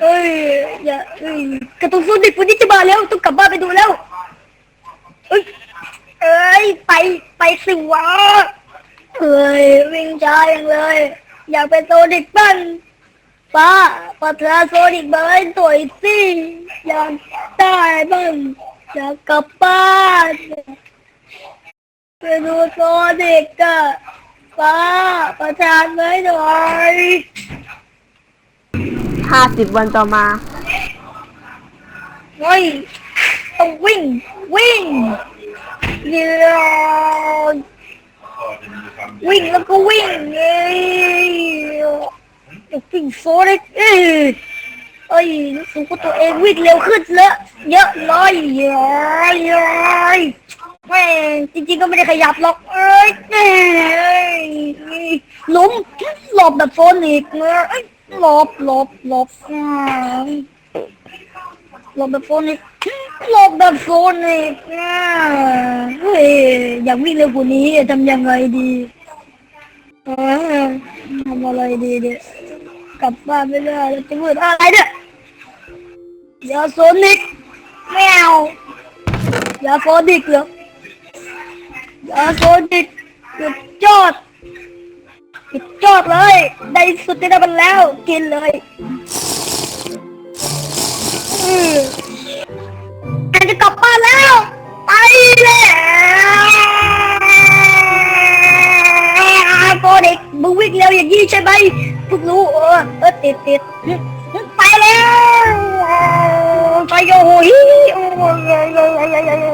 เอ้ยอย่าเอ้ยกระตุ้นโซนิกวันนี้จะมาแล้วต้องกลับบ้านไปดูแล้วเอ้ยเอ้ยไปไปสิวะเอ้ยวิ่งช้าอย่างเลย อยากเป็นโซนิกบ้างป้าปัทราโซนิกมาให้สวสิอยากได้บ้างอยากกลับบ้านไปดูโซนิกอะป้าประทานไว้หน่อย ห้าสิบวันต่อมา เฮ้ยต้องวิ่ง วิ่งเดี๋ยววิ่งแล้วก็วิ่งเอ้ยวิ่งโซเล็กเอ้ยเอ้ยรู้สึกว่าตัวเองวิ่งเร็วขึ้นเลอะเยอะเลยเย้ยเย้ยแม่จริงๆก็ไม่ได้ขยับหรอกเอ้ยเอ้ยหล้มหลบแบบโซนิกเนอะเอ้ย ลบหลบหลบอ่าหลบแบบโฟนิกหลบแบบโฟนิกเฮ้ยอยากวิ่งเร็วกว่านี้ทำยังไงดีทำอะไรดีเนี่ยกลับบ้านไม่ได้แล้วจะพูดอะไรเนี่ยอย่าโซนิกแมวอย่าโซนิกเหรออย่าโซนิกหยุดจอด ยอดเลย ได้สุดที่ได้มันแล้ว กินเลยอืมอาจจะกลับบ้านแล้ว ไปแล้วโปเด็กมึงวิ่งเร็วอย่างนี้ใช่ไหมพวกรู้เออเออติดติดไปแล้วไปโอ้ยโอ้ย